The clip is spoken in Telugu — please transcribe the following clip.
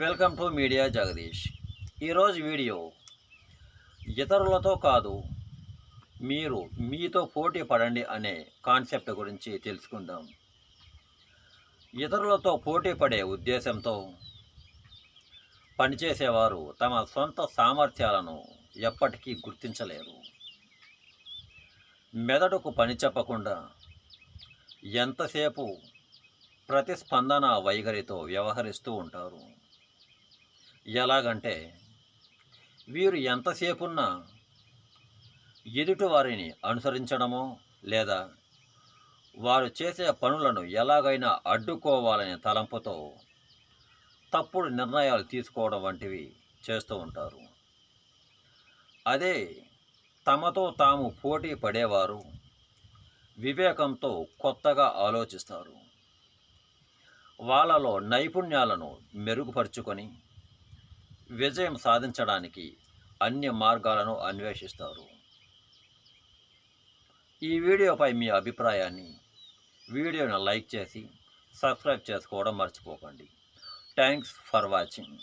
Welcome to media Jagadish. ఈరోజు వీడియో ఇతరులతో కాదు మీరు మీతో పోటీ పడండి అనే కాన్సెప్ట్ గురించి తెలుసుకుందాం. ఇతరులతో పోటీ పడే ఉద్దేశంతో పనిచేసేవారు తమ సొంత సామర్థ్యాలను ఎప్పటికీ గుర్తించలేరు. మెదడుకు పని చెప్పకుండా ఎంతసేపు ప్రతిస్పందన వైఖరితో వ్యవహరిస్తూ ఉంటారు. ఎలాగంటే వీరు ఎంతసేపున్నా ఎదుటివారిని అనుసరించడమో లేదా వారు చేసే పనులను ఎలాగైనా అడ్డుకోవాలనే తలంపుతో తప్పుడు నిర్ణయాలు తీసుకోవడం వంటివి చేస్తూ ఉంటారు. అదే తమతో తాము పోటీ పడేవారు వివేకంతో కొత్తగా ఆలోచిస్తారు. వాళ్ళలో నైపుణ్యాలను మెరుగుపరుచుకొని విజయం సాధించడానికి అన్ని మార్గాలను అన్వేషిస్తారు. ఈ వీడియోపై మీ అభిప్రాయాన్ని వీడియోను లైక్ చేసి సబ్స్క్రైబ్ చేసుకోవడం మర్చిపోకండి. Thanks for watching